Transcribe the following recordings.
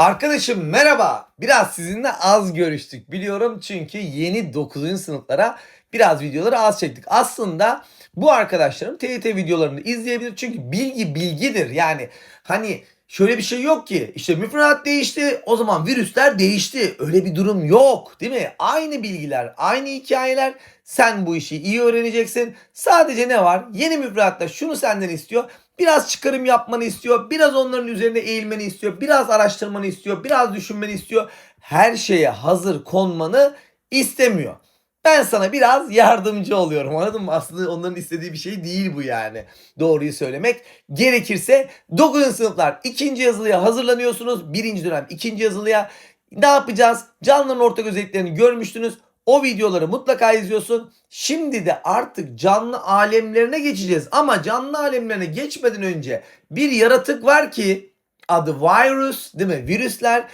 Arkadaşım merhaba. Biraz sizinle az görüştük biliyorum çünkü yeni 9. sınıflara biraz videoları az çektik. Aslında bu arkadaşlarım TYT videolarını izleyebilir çünkü bilgi bilgidir. Yani hani şöyle bir şey yok ki işte müfredat değişti o zaman virüsler değişti. Öyle bir durum yok değil mi? Aynı bilgiler, aynı hikayeler. Sen bu işi iyi öğreneceksin. Sadece ne var? Yeni müfredatta şunu senden istiyor. Biraz çıkarım yapmanı istiyor. Biraz onların üzerine eğilmeni istiyor. Biraz araştırmanı istiyor. Biraz düşünmeni istiyor. Her şeye hazır konmanı istemiyor. Ben sana biraz yardımcı oluyorum anladın mı? Aslında onların istediği bir şey değil bu yani. Doğruyu söylemek gerekirse 9. sınıflar ikinci yazılıya hazırlanıyorsunuz. Birinci dönem ikinci yazılıya ne yapacağız? Canlıların ortak özelliklerini görmüştünüz. O videoları mutlaka izliyorsun. Şimdi de artık canlı alemlerine geçeceğiz. Ama canlı alemlerine geçmeden önce bir yaratık var ki adı virus değil mi? Virüsler.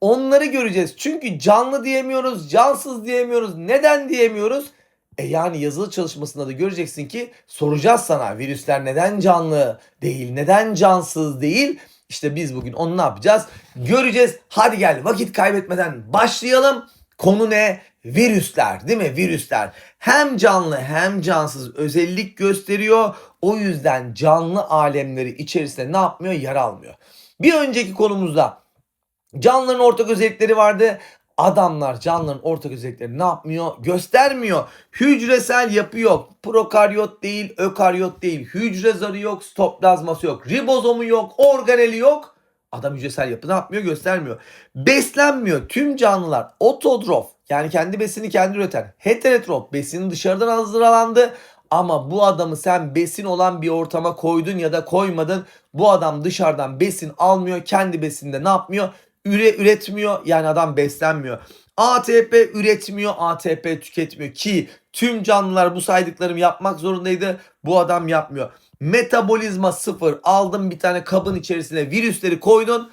Onları göreceğiz. Çünkü canlı diyemiyoruz, cansız diyemiyoruz. Neden diyemiyoruz? E yani yazılı çalışmasında da göreceksin ki soracağız sana virüsler neden canlı değil, neden cansız değil? İşte biz bugün onu ne yapacağız? Göreceğiz. Hadi gel vakit kaybetmeden başlayalım. Konu ne? Virüsler değil mi? Virüsler hem canlı hem cansız özellik gösteriyor. O yüzden canlı alemleri içerisinde ne yapmıyor? Yer almıyor. Bir önceki konumuzda canlıların ortak özellikleri vardı. Adamlar canlıların ortak özelliklerini ne yapmıyor? Göstermiyor. Hücresel yapı yok. Prokaryot değil, ökaryot değil. Hücre zarı yok, stoplazması yok. Ribozomu yok, organeli yok. Adam hücresel yapı ne yapmıyor? Göstermiyor. Beslenmiyor. Tüm canlılar ototrof yani kendi besini kendi üreten. Heterotrof besini dışarıdan hazırlandı. Ama bu adamı sen besin olan bir ortama koydun ya da koymadın. Bu adam dışarıdan besin almıyor. Kendi besinde ne yapmıyor? Üre, üretmiyor. Yani adam beslenmiyor. ATP üretmiyor, ATP tüketmiyor ki tüm canlılar bu saydıklarımı yapmak zorundaydı. Bu adam yapmıyor. Metabolizma sıfır. Aldın bir tane kabın içerisine virüsleri koydun.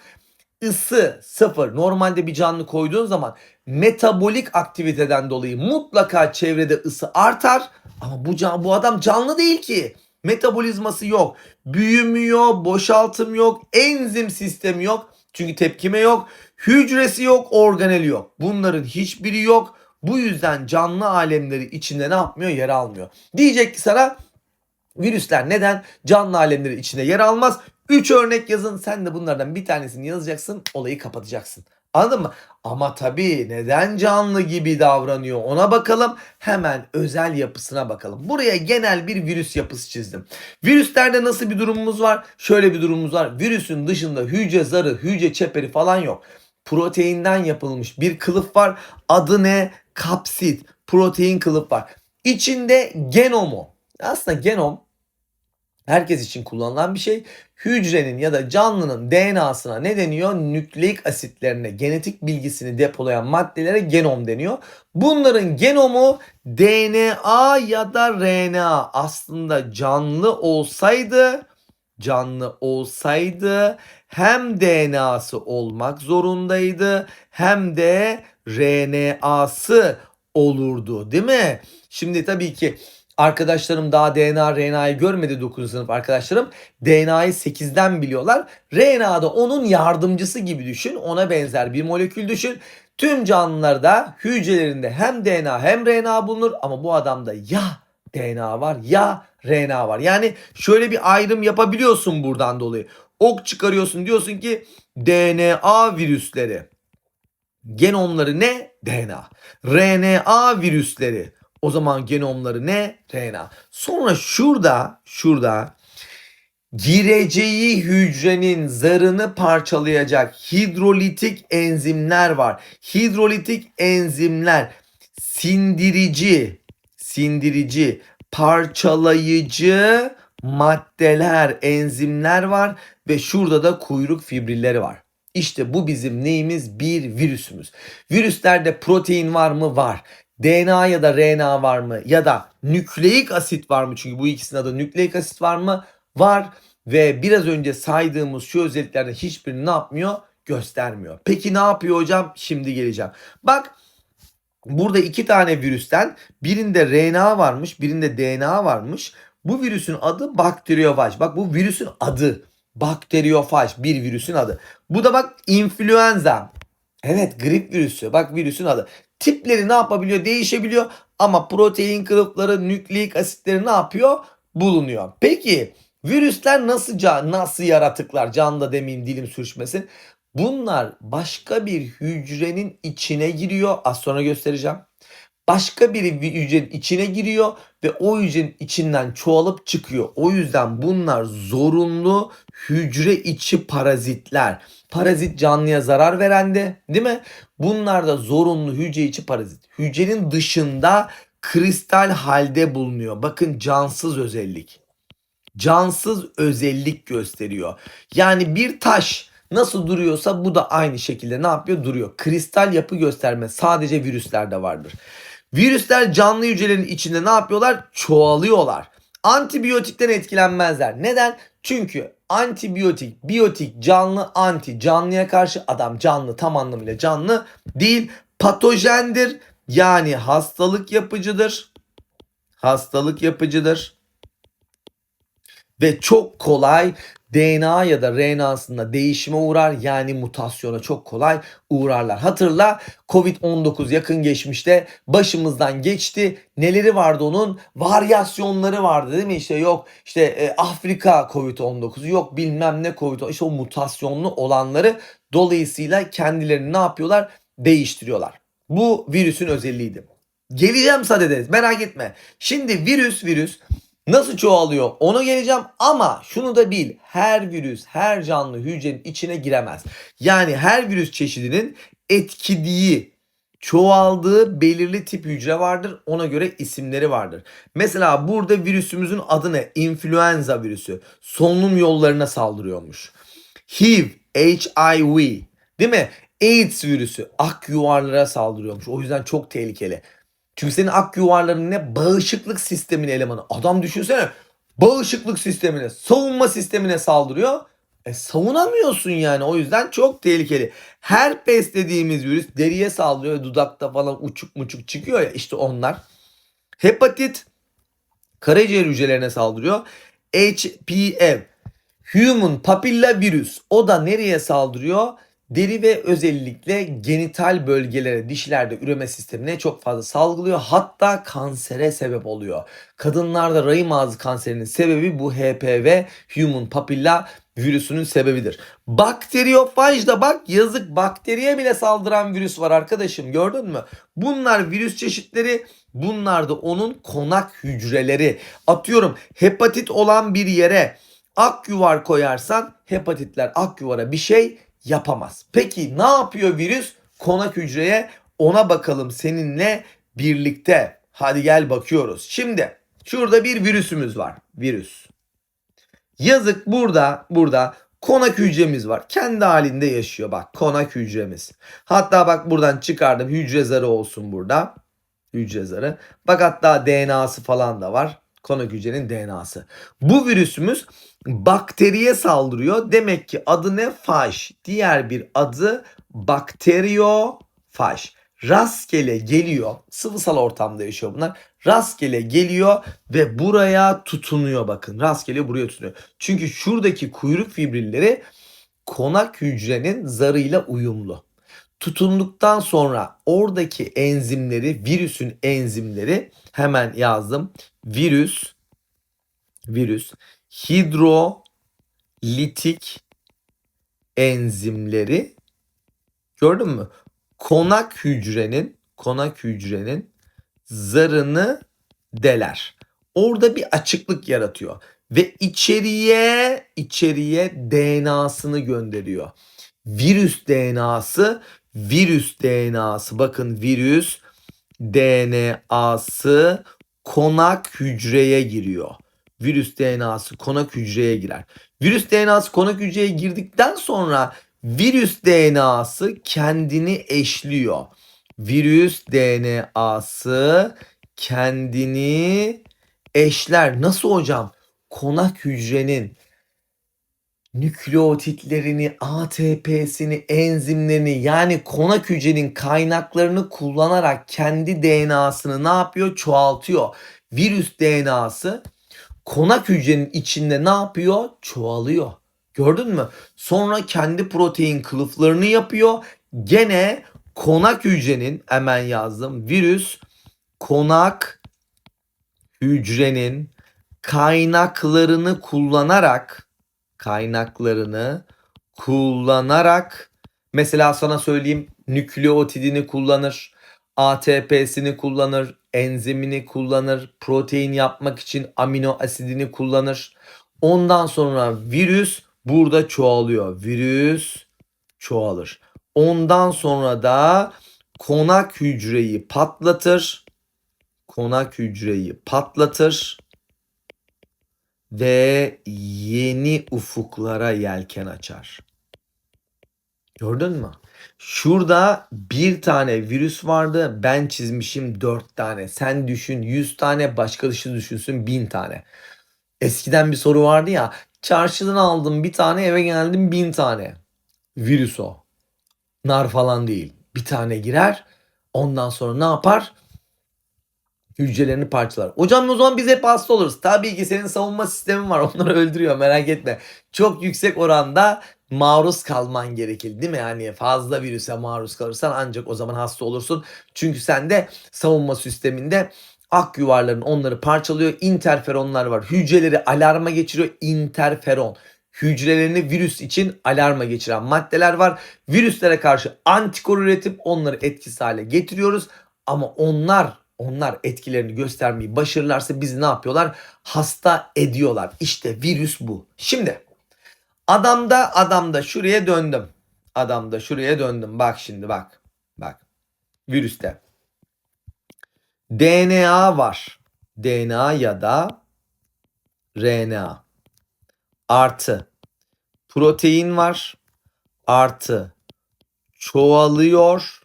Isı sıfır. Normalde bir canlı koyduğun zaman metabolik aktiviteden dolayı mutlaka çevrede ısı artar. Ama bu can, bu adam canlı değil ki. Metabolizması yok. Büyümüyor, boşaltım yok, enzim sistemi yok. Çünkü tepkime yok. Hücresi yok, organeli yok. Bunların hiçbiri yok. Bu yüzden canlı alemleri içinde ne yapmıyor? Yer almıyor. Diyecek ki sana virüsler neden canlı alemleri içinde yer almaz? 3 örnek yazın. Sen de bunlardan bir tanesini yazacaksın. Olayı kapatacaksın. Anladın mı? Ama tabii neden canlı gibi davranıyor ona bakalım. Hemen özel yapısına bakalım. Buraya genel bir virüs yapısı çizdim. Virüslerde nasıl bir durumumuz var? Şöyle bir durumumuz var. Virüsün dışında hücre zarı, hücre çeperi falan yok. Proteinden yapılmış bir kılıf var. Adı ne? Kapsit. Protein kılıf var. İçinde genomu. Aslında genom herkes için kullanılan bir şey. Hücrenin ya da canlının DNA'sına ne deniyor? Nükleik asitlerine, genetik bilgisini depolayan maddelere genom deniyor. Bunların genomu DNA ya da RNA aslında canlı olsaydı canlı olsaydı hem DNA'sı olmak zorundaydı hem de RNA'sı olurdu değil mi? Şimdi tabii ki Arkadaşlarım daha DNA, RNA'yı görmedi 9. sınıf arkadaşlarım. DNA'yı 8'den biliyorlar. RNA da onun yardımcısı gibi düşün. Ona benzer bir molekül düşün. Tüm canlılarda hücrelerinde hem DNA hem RNA bulunur ama bu adamda ya DNA var ya RNA var. Yani şöyle bir ayrım yapabiliyorsun buradan dolayı. Ok çıkarıyorsun diyorsun ki DNA virüsleri. Genomları ne? DNA. RNA virüsleri. O zaman genomları ne? RNA. Sonra şurada, şurada gireceği hücrenin zarını parçalayacak hidrolitik enzimler var. Hidrolitik enzimler sindirici, sindirici, parçalayıcı maddeler, enzimler var ve şurada da kuyruk fibrilleri var. İşte bu bizim neyimiz? Bir virüsümüz. Virüslerde protein var mı? Var. DNA ya da RNA var mı? Ya da nükleik asit var mı? Çünkü bu ikisinin adı nükleik asit var mı? Var. Ve biraz önce saydığımız şu özelliklerden hiçbirini ne yapmıyor? Göstermiyor. Peki ne yapıyor hocam? Şimdi geleceğim. Bak burada iki tane virüsten birinde RNA varmış, birinde DNA varmış. Bu virüsün adı bakteriyofaj. Bak bu virüsün adı. Bakteriyofaj bir virüsün adı. Bu da bak influenza. Evet grip virüsü. Bak virüsün adı. Tipleri ne yapabiliyor? Değişebiliyor. Ama protein kılıfları, nükleik asitleri ne yapıyor? Bulunuyor. Peki virüsler nasıl nasıl yaratıklar? Can da demeyeyim dilim sürçmesin. Bunlar başka bir hücrenin içine giriyor. Az sonra göstereceğim. Başka bir hücrenin içine giriyor ve o hücrenin içinden çoğalıp çıkıyor. O yüzden bunlar zorunlu hücre içi parazitler. Parazit canlıya zarar veren de değil mi? Bunlar da zorunlu hücre içi parazit. Hücrenin dışında kristal halde bulunuyor. Bakın cansız özellik. Cansız özellik gösteriyor. Yani bir taş nasıl duruyorsa bu da aynı şekilde ne yapıyor? Duruyor. Kristal yapı gösterme sadece virüslerde vardır. Virüsler canlı hücrelerin içinde ne yapıyorlar? Çoğalıyorlar. Antibiyotikten etkilenmezler. Neden? Çünkü antibiyotik, biyotik, canlı, anti, canlıya karşı adam canlı tam anlamıyla canlı değil. Patojendir. Yani hastalık yapıcıdır. Hastalık yapıcıdır. Ve çok kolay DNA ya da RNA'sında değişime uğrar yani mutasyona çok kolay uğrarlar. Hatırla Covid-19 yakın geçmişte başımızdan geçti. Neleri vardı onun? Varyasyonları vardı değil mi? İşte yok işte e, Afrika Covid-19 yok bilmem ne Covid işte o mutasyonlu olanları dolayısıyla kendilerini ne yapıyorlar? Değiştiriyorlar. Bu virüsün özelliğiydi. Geleceğim sadede merak etme. Şimdi virüs virüs Nasıl çoğalıyor ona geleceğim ama şunu da bil. Her virüs her canlı hücrenin içine giremez. Yani her virüs çeşidinin etkiliği çoğaldığı belirli tip hücre vardır. Ona göre isimleri vardır. Mesela burada virüsümüzün adı ne? İnfluenza virüsü. Solunum yollarına saldırıyormuş. HIV, HIV değil mi? AIDS virüsü ak yuvarlara saldırıyormuş. O yüzden çok tehlikeli. Çünkü senin ak yuvarların ne? Bağışıklık sistemin elemanı. Adam düşünsene bağışıklık sistemine, savunma sistemine saldırıyor. E savunamıyorsun yani. O yüzden çok tehlikeli. Herpes dediğimiz virüs deriye saldırıyor. Dudakta falan uçuk muçuk çıkıyor ya. işte onlar. Hepatit karaciğer hücrelerine saldırıyor. HPV Human Papilla Virüs. O da nereye saldırıyor? Deri ve özellikle genital bölgelere dişilerde üreme sistemine çok fazla salgılıyor. Hatta kansere sebep oluyor. Kadınlarda rahim ağzı kanserinin sebebi bu HPV Human Papilla virüsünün sebebidir. Bakteriyofaj da bak yazık bakteriye bile saldıran virüs var arkadaşım gördün mü? Bunlar virüs çeşitleri bunlar da onun konak hücreleri. Atıyorum hepatit olan bir yere ak yuvar koyarsan hepatitler ak yuvara bir şey yapamaz. Peki ne yapıyor virüs? Konak hücreye ona bakalım seninle birlikte. Hadi gel bakıyoruz. Şimdi şurada bir virüsümüz var. Virüs. Yazık burada burada konak hücremiz var. Kendi halinde yaşıyor bak konak hücremiz. Hatta bak buradan çıkardım hücre zarı olsun burada. Hücre zarı. Bak hatta DNA'sı falan da var. Konak hücrenin DNA'sı. Bu virüsümüz bakteriye saldırıyor. Demek ki adı ne? Faj. Diğer bir adı bakteriyofaj. Rastgele geliyor. Sıvısal ortamda yaşıyor bunlar. Rastgele geliyor ve buraya tutunuyor bakın. Rastgele buraya tutunuyor. Çünkü şuradaki kuyruk fibrilleri konak hücrenin zarıyla uyumlu. Tutunduktan sonra oradaki enzimleri, virüsün enzimleri hemen yazdım. Virüs virüs hidrolitik enzimleri gördün mü? Konak hücrenin konak hücrenin zarını deler. Orada bir açıklık yaratıyor ve içeriye içeriye DNA'sını gönderiyor. Virüs DNA'sı, virüs DNA'sı bakın virüs DNA'sı konak hücreye giriyor virüs DNA'sı konak hücreye girer. Virüs DNA'sı konak hücreye girdikten sonra virüs DNA'sı kendini eşliyor. Virüs DNA'sı kendini eşler. Nasıl hocam? Konak hücrenin nükleotitlerini, ATP'sini, enzimlerini yani konak hücrenin kaynaklarını kullanarak kendi DNA'sını ne yapıyor? Çoğaltıyor. Virüs DNA'sı konak hücrenin içinde ne yapıyor? Çoğalıyor. Gördün mü? Sonra kendi protein kılıflarını yapıyor. Gene konak hücrenin hemen yazdım. Virüs konak hücrenin kaynaklarını kullanarak kaynaklarını kullanarak mesela sana söyleyeyim nükleotidini kullanır, ATP'sini kullanır, enzimini kullanır, protein yapmak için amino asidini kullanır. Ondan sonra virüs burada çoğalıyor. Virüs çoğalır. Ondan sonra da konak hücreyi patlatır. Konak hücreyi patlatır ve yeni ufuklara yelken açar. Gördün mü? Şurada bir tane virüs vardı. Ben çizmişim dört tane. Sen düşün yüz tane. Başka dışı düşünsün bin tane. Eskiden bir soru vardı ya. Çarşıdan aldım bir tane eve geldim bin tane. Virüs o. Nar falan değil. Bir tane girer. Ondan sonra ne yapar? hücrelerini parçalar. Hocam o zaman biz hep hasta oluruz. Tabii ki senin savunma sistemin var. Onları öldürüyor merak etme. Çok yüksek oranda maruz kalman gerekir değil mi? Yani fazla virüse maruz kalırsan ancak o zaman hasta olursun. Çünkü sende savunma sisteminde ak yuvarların onları parçalıyor. Interferonlar var. Hücreleri alarma geçiriyor. Interferon. Hücrelerini virüs için alarma geçiren maddeler var. Virüslere karşı antikor üretip onları etkisiz hale getiriyoruz. Ama onlar onlar etkilerini göstermeyi başarırlarsa bizi ne yapıyorlar? Hasta ediyorlar. İşte virüs bu. Şimdi adamda adamda şuraya döndüm. Adamda şuraya döndüm. Bak şimdi bak. Bak. Virüste. DNA var. DNA ya da RNA. Artı. Protein var. Artı. Çoğalıyor.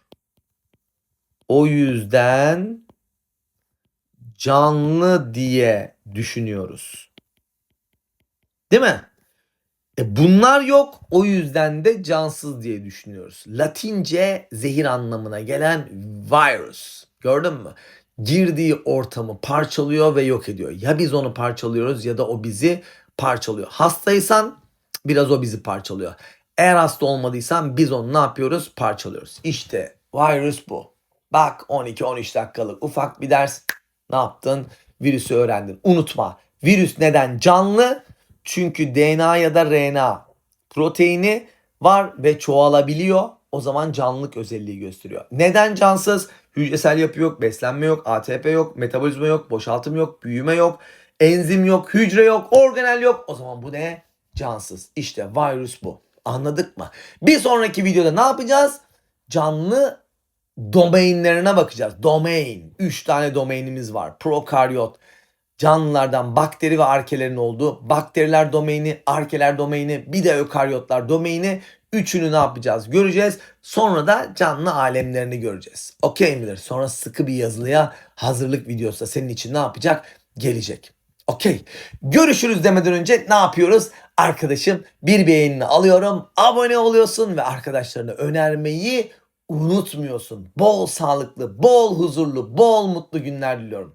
O yüzden canlı diye düşünüyoruz. Değil mi? E bunlar yok o yüzden de cansız diye düşünüyoruz. Latince zehir anlamına gelen virus. Gördün mü? Girdiği ortamı parçalıyor ve yok ediyor. Ya biz onu parçalıyoruz ya da o bizi parçalıyor. Hastaysan biraz o bizi parçalıyor. Eğer hasta olmadıysan biz onu ne yapıyoruz? Parçalıyoruz. İşte virüs bu. Bak 12-13 dakikalık ufak bir ders. Ne yaptın? Virüsü öğrendin. Unutma. Virüs neden canlı? Çünkü DNA ya da RNA proteini var ve çoğalabiliyor. O zaman canlılık özelliği gösteriyor. Neden cansız? Hücresel yapı yok, beslenme yok, ATP yok, metabolizma yok, boşaltım yok, büyüme yok, enzim yok, hücre yok, organel yok. O zaman bu ne? Cansız. İşte virüs bu. Anladık mı? Bir sonraki videoda ne yapacağız? Canlı domainlerine bakacağız. Domain. 3 tane domainimiz var. Prokaryot. Canlılardan bakteri ve arkelerin olduğu bakteriler domaini, arkeler domaini, bir de ökaryotlar domaini. Üçünü ne yapacağız göreceğiz. Sonra da canlı alemlerini göreceğiz. Okey midir? Sonra sıkı bir yazılıya hazırlık videosu da senin için ne yapacak? Gelecek. Okey. Görüşürüz demeden önce ne yapıyoruz? Arkadaşım bir beğenini alıyorum. Abone oluyorsun ve arkadaşlarına önermeyi unutmuyorsun. Bol sağlıklı, bol huzurlu, bol mutlu günler diliyorum.